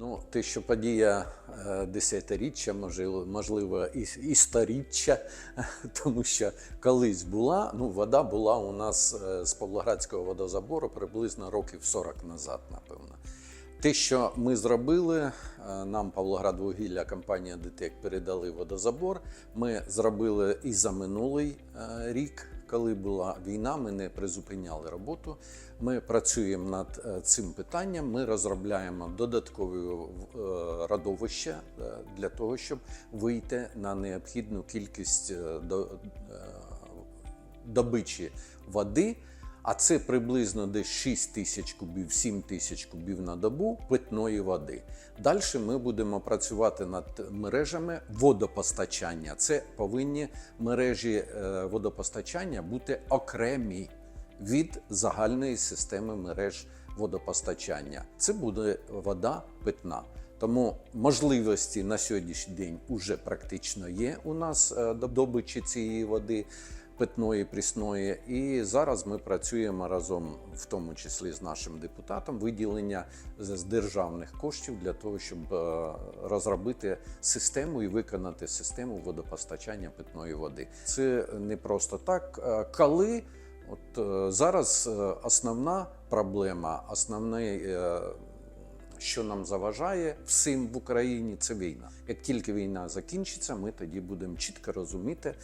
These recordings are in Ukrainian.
Ну, те, що подія е, десятиріччя, можливо, і, сторіччя, тому що колись була, ну, вода була у нас е, з Павлоградського водозабору приблизно років 40 назад, напевно. Те, що ми зробили, е, нам Павлоградвугілля, компанія ДТЕК передали водозабор. Ми зробили і за минулий рік, коли була війна, ми не призупиняли роботу. Ми працюємо над е, цим питанням. Ми розробляємо додаткові е, родовища е, для того, щоб вийти на необхідну кількість до- добичі води. А це приблизно десь 6 тисяч кубів, 7 тисяч кубів на добу питної води. Далі ми будемо працювати над мережами водопостачання. Це повинні мережі е, водопостачання бути окремі від загальної системи мереж водопостачання. Це буде вода питна. Тому можливості на сьогоднішній день вже практично є у нас е, до добичі цієї води питної, прісної. І зараз ми працюємо разом, в тому числі з нашим депутатом, виділення з державних коштів для того, щоб е, розробити систему і виконати систему водопостачання питної води. Це не просто так. Е, Коли от е, зараз основна проблема, основний. Що нам заважає всім в Україні, це війна. Як тільки війна закінчиться, ми тоді будемо чітко розуміти,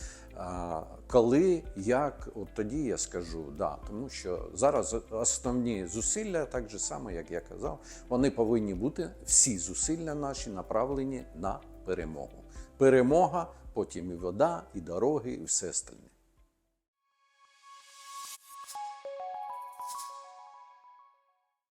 коли, як, от тоді я скажу да. Тому що зараз основні зусилля, так же само, як я казав, вони повинні бути всі зусилля наші направлені на перемогу. Перемога, потім і вода, і дороги, і все остальне.